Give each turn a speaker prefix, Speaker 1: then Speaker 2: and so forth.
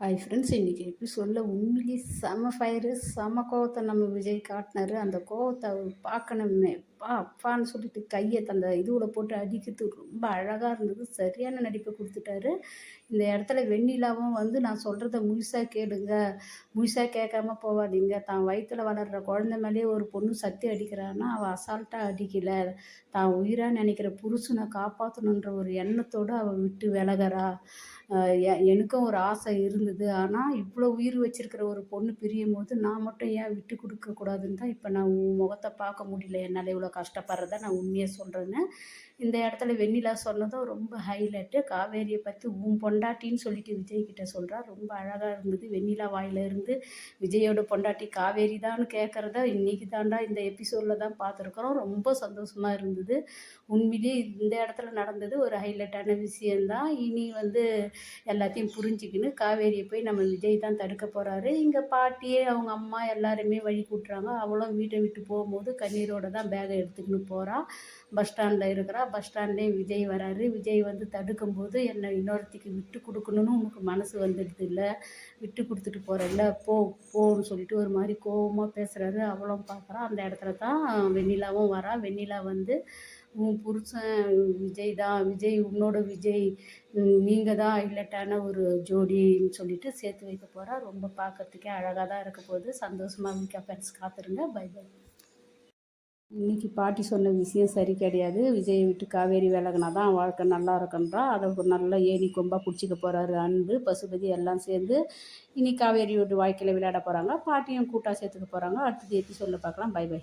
Speaker 1: Hi friends இன்றைக்கி எப்படி சொல்ல உண்மையிலேயே செம ஃபயரு செம கோவத்தை நம்ம விஜய் காட்டினாரு. அந்த கோவத்தை அவர் பார்க்கணுமே பா அப்பான்னு சொல்லிட்டு கையை அந்த இதுவில் போட்டு அடிக்கிறது ரொம்ப அழகாக இருந்தது. சரியான நடிப்பை கொடுத்துட்டாரு. இந்த இடத்துல வெண்ணிலாவும் வந்து நான் சொல்கிறத முழுசாக கேளுங்க முழுசாக கேட்காம போகாதீங்க தான் வயிற்றில் வளர்கிற குழந்த மேலேயே ஒரு பொண்ணு சத்தி அடிக்கிறான்னா அவள் அசால்ட்டாக அடிக்கலை. தான் உயிராக நினைக்கிற புருஷனை காப்பாற்றணுன்ற ஒரு எண்ணத்தோடு அவள் விட்டு விலகிறா. எனக்கும் ஒரு ஆசை இருந்தது. ஆனால் இவ்வளோ உயிர் வச்சிருக்கிற ஒரு பொண்ணு பிரியும் போது நான் மட்டும் ஏன் விட்டு கொடுக்கக்கூடாதுன்னு தான் இப்போ நான் உன் முகத்தை பார்க்க முடியல. என்னால் இவ்வளோ கஷ்டப்படுறத நான் உண்மையாக சொல்கிறேன்னு இந்த இடத்துல வெண்ணிலா சொன்னதும் ரொம்ப ஹைலைட்டு காவேரியை பற்றி உன் பொண்டாட்டின்னு சொல்லிட்டு விஜய் கிட்ட சொல்கிறா ரொம்ப அழகாக இருந்தது. வெண்ணிலா வாயிலிருந்து விஜயோட பொண்டாட்டி காவேரி தான்னு கேட்குறத இன்றைக்கி தாண்டா இந்த எபிசோடில் தான் பார்த்துருக்குறோம். ரொம்ப சந்தோஷமாக இருந்தது. உண்மையிலேயே இந்த இடத்துல நடந்தது ஒரு ஹைலைட்டான விஷயந்தான் இனி வந்து எல்லாத்தையும் புரிஞ்சுக்கின்னு காவேரியை போய் நம்ம விஜய் தான் தடுக்க போகிறாரு இங்கே பாட்டியே அவங்க அம்மா எல்லாருமே வழி கூட்டுறாங்க. அவளும் வீட்டை விட்டு போகும்போது கண்ணீரோடு தான் பேகை எடுத்துக்கின்னு போகிறான் பஸ் ஸ்டாண்டில் இருக்கிறா. பஸ் ஸ்டாண்ட்லேயும் விஜய் வராரு. விஜய் வந்து தடுக்கும்போது என்னை இன்னொருத்திக்கு விட்டு கொடுக்கணுன்னு உனக்கு மனசு வந்துடுது இல்லை? விட்டு கொடுத்துட்டு போகிறல்ல போ போன்னு சொல்லிட்டு ஒரு மாதிரி கோபமாக பேசுகிறாரு அவளும் பார்க்குறான் அந்த இடத்துல தான் வெண்ணிலாவும் வரா. வெண்ணிலா வந்து உன் புருஷன் விஜய் தான் விஜய் உன்னோட விஜய் நீங்கள் தான் ஹைலைட்டான ஒரு ஜோடின்னு சொல்லிட்டு சேர்த்து வைக்க போகிறா ரொம்ப பார்க்கறதுக்கே அழகாக தான் இருக்க போகுது. சந்தோஷமாக வீக்கா ஃப்ரெண்ட்ஸ் காத்துருங்க. Bye bye. இன்றைக்கி பாட்டி சொன்ன விஷயம் சரி கிடையாது. விஜயை விட்டு காவேரி விலகினா தான் வாழ்க்கை நல்லா இருக்குன்றா. அதை ஒரு நல்ல ஏணி கொம்பாக பிடிச்சிக்க போகிறாரு அன்பு பசுபதி எல்லாம் சேர்ந்து இனி காவேரி விட்டு வாழ்க்கையில் விளையாட போகிறாங்க பாட்டியும் கூட்டாக சேர்த்துக்க போகிறாங்க அடுத்தது எப்படி சொல்ல பார்க்கலாம். Bye bye.